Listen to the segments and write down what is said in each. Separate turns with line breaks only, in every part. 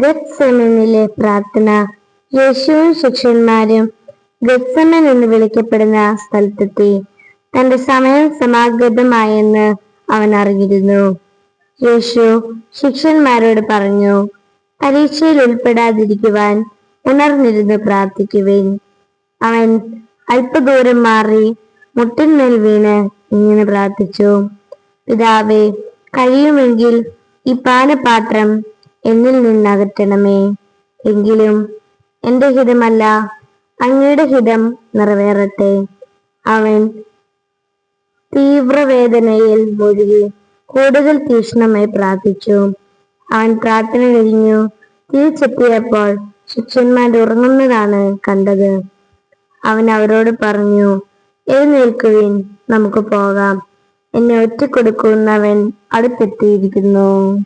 ഗത്സമനിലെ പ്രാർത്ഥന. യേശുവും ശിഷ്യന്മാരും ഗത്സമൻ എന്ന് വിളിക്കപ്പെടുന്ന സ്ഥലത്തെത്തി. തന്റെ സമയം സമാഗതമായെന്ന് അവൻ അറിഞ്ഞിരുന്നു. യേശു ശിഷ്യന്മാരോട് പറഞ്ഞു പരീക്ഷയിൽ ഉൾപ്പെടാതിരിക്കുവാൻ ഉണർന്നിരുന്ന് പ്രാർത്ഥിക്കുവിൻ. അവൻ അല്പദൂരം മാറി മുട്ടിന്മേൽ വീണ് ഇങ്ങനെ പ്രാർത്ഥിച്ചു പിതാവേ കഴിയുമെങ്കിൽ ഈ പാനപാത്രം എന്നിൽ നിന്നകറ്റണമേ. എങ്കിലും എന്റെ ഹിതമല്ല അങ്ങയുടെ ഹിതം നിറവേറട്ടെ. അവൻ തീവ്രവേദനയിൽ മുഴുകി കൂടുതൽ തീക്ഷ്ണമായി പ്രാർത്ഥിച്ചു. അവൻ പ്രാർത്ഥന കഴിഞ്ഞു. തിരിച്ചെത്തിയപ്പോൾ ശിഷ്യന്മാർ ഉറങ്ങുന്നതാണ് കണ്ടത്. അവൻ അവരോട് പറഞ്ഞു എഴുന്നേൽക്കുവിൻ നമുക്ക് പോകാം. എന്നെ ഒറ്റ കൊടുക്കുന്നവൻ അടുത്തെത്തിയിരിക്കുന്നു.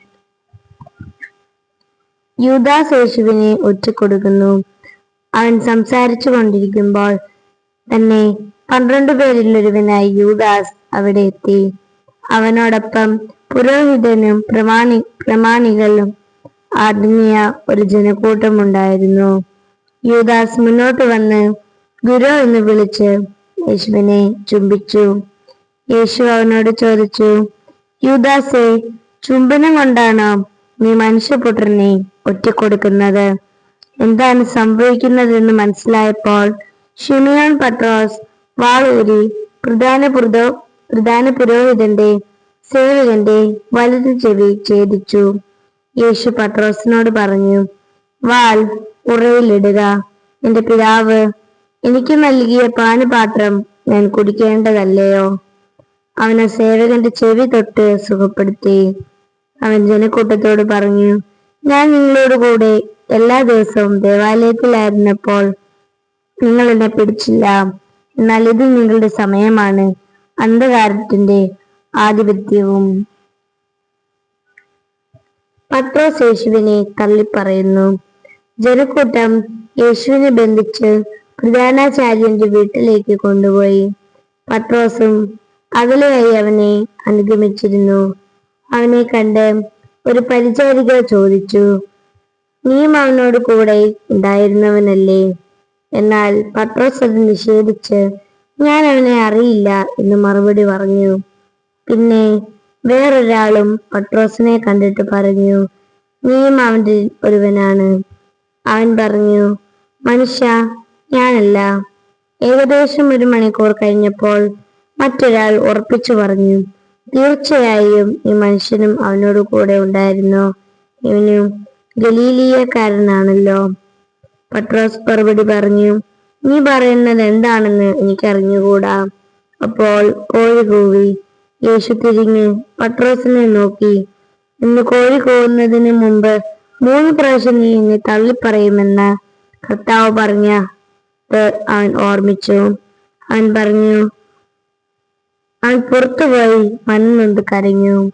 യൂദാസ് യേശുവിനെ ഒറ്റ കൊടുക്കുന്നു അവൻ സംസാരിച്ചു കൊണ്ടിരിക്കുമ്പോൾ തന്നെ പന്ത്രണ്ട് പേരിൽ ഒരുവനായി യൂദാസ് അവിടെ എത്തി. അവനോടൊപ്പം പുരോഹിതനും പ്രമാണി പ്രമാണികളും അടങ്ങിയ ഒരു ജനക്കൂട്ടമുണ്ടായിരുന്നു. യൂദാസ് മുന്നോട്ട് വന്ന് ഗുരു എന്ന് വിളിച്ച് യേശുവിനെ ചുംബിച്ചു. യേശു അവനോട് ചോദിച്ചു യൂദാസെ ചുംബനം കൊണ്ടാണോ നീ മനുഷ്യപുത്രനെ ഒറ്റക്കൊടുക്കുന്നത്? എന്താണ് സംഭവിക്കുന്നതെന്ന് മനസ്സിലായപ്പോൾ ഷിമിയോൺ പട്രോസ് വാളൂരി പ്രധാന പുരോ പ്രധാന പുരോഹിതന്റെ സേവകന്റെ വലതു ചെവി ഛേദിച്ചു. യേശു പട്രോസിനോട് പറഞ്ഞു വാൾ ഉറയിലിടുക എന്റെ പിതാവ് എനിക്ക് നൽകിയ പാനപാത്രം ഞാൻ കുടിക്കേണ്ടതല്ലയോ? അവനെ സേവകന്റെ ചെവി തൊട്ട് സുഖപ്പെടുത്തി. അവൻ ജനക്കൂട്ടത്തോട് പറഞ്ഞു ഞാൻ നിങ്ങളോട് കൂടെ എല്ലാ ദിവസവും ദേവാലയത്തിലായിരുന്നപ്പോൾ നിങ്ങൾ എന്നെ പിടിച്ചില്ല. എന്നാൽ ഇത് നിങ്ങളുടെ സമയമാണ്. അന്ധകാരത്തിന്റെ ആധിപത്യവും പത്രോസ് യേശുവിനെ തള്ളിപ്പറയുന്നു. ജനക്കൂട്ടം യേശുവിനെ ബന്ധിച്ച് പ്രധാനാചാര്യന്റെ വീട്ടിലേക്ക് കൊണ്ടുപോയി. പത്രോസും അകലെയായി അവനെ അനുഗമിച്ചിരുന്നു. അവനെ കണ്ട് ഒരു പരിചാരിക ചോദിച്ചു നീയും അവനോട് കൂടെ ഉണ്ടായിരുന്നവനല്ലേ? എന്നാൽ പത്രോസ് അത് നിഷേധിച്ച് ഞാൻ അവനെ അറിയില്ല എന്ന് മറുപടി പറഞ്ഞു. പിന്നെ വേറൊരാളും പട്രോസിനെ കണ്ടിട്ട് പറഞ്ഞു നീയും അവന്റെ ഒരുവനാണ് അവൻ പറഞ്ഞു മനുഷ്യ ഞാനല്ല. ഏകദേശം ഒരു മണിക്കൂർ കഴിഞ്ഞപ്പോൾ മറ്റൊരാൾ ഉറപ്പിച്ചു പറഞ്ഞു തീർച്ചയായും ഈ മനുഷ്യനും അവനോട് കൂടെ ഉണ്ടായിരുന്നു. ഇവനും ഗലീലിയക്കാരനാണല്ലോ. പട്രോസ് മറുപടി പറഞ്ഞു നീ പറയുന്നത് എന്താണെന്ന് എനിക്കറിഞ്ഞുകൂടാ. അപ്പോൾ കോഴി കൂവി യേശു തിരിഞ്ഞ് പട്രോസിനെ നോക്കി ഇന്ന് കോഴി കൂവുന്നതിന് മുമ്പ് മൂന്ന് പ്രാവശ്യം നീ എന്നെ തള്ളിപ്പറയുമെന്ന് കർത്താവ് പറഞ്ഞ അവൻ ഓർമ്മിച്ചു. അവൻ പറഞ്ഞു അവൻ പുറത്തുപോയി മണ്ണുണ്ട് കരഞ്ഞു.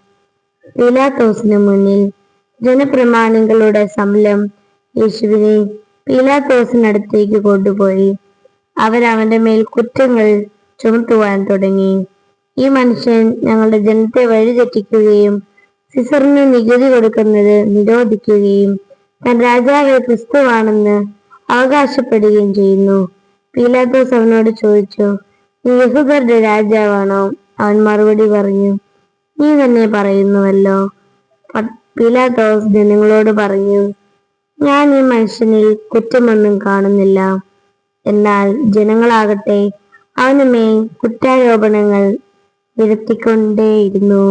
പീലാത്തോസിന് മുന്നിൽ ജനപ്രമാണികളുടെ സമലം യേശുവിനെ പീലാത്തോസിനടുത്തേക്ക് കൊണ്ടുപോയി. അവരവന്റെ മേൽ കുറ്റങ്ങൾ ചുമത്തുവാൻ തുടങ്ങി. ഈ മനുഷ്യൻ ഞങ്ങളുടെ ജനത്തെ വഴിതെറ്റിക്കുകയും സിസറിന് നികുതി കൊടുക്കുന്നത് നിരോധിക്കുകയും താൻ രാജാവ് ക്രിസ്തുവാണെന്ന് അവകാശപ്പെടുകയും ചെയ്യുന്നു. പീലാത്തോസ് അവനോട് ചോദിച്ചു നീ യഹൂദരുടെ രാജാവാണോ? അവൻ മറുപടി പറഞ്ഞു നീ തന്നെ പറയുന്നുവല്ലോ. പിലാത്തോസ് ജനങ്ങളോട് പറഞ്ഞു ഞാൻ ഈ മനുഷ്യനിൽ കുറ്റമൊന്നും കാണുന്നില്ല. എന്നാൽ ജനങ്ങളാകട്ടെ അവനുമേൽ കുറ്റാരോപണങ്ങൾ നിരത്തിക്കൊണ്ടേയിരുന്നു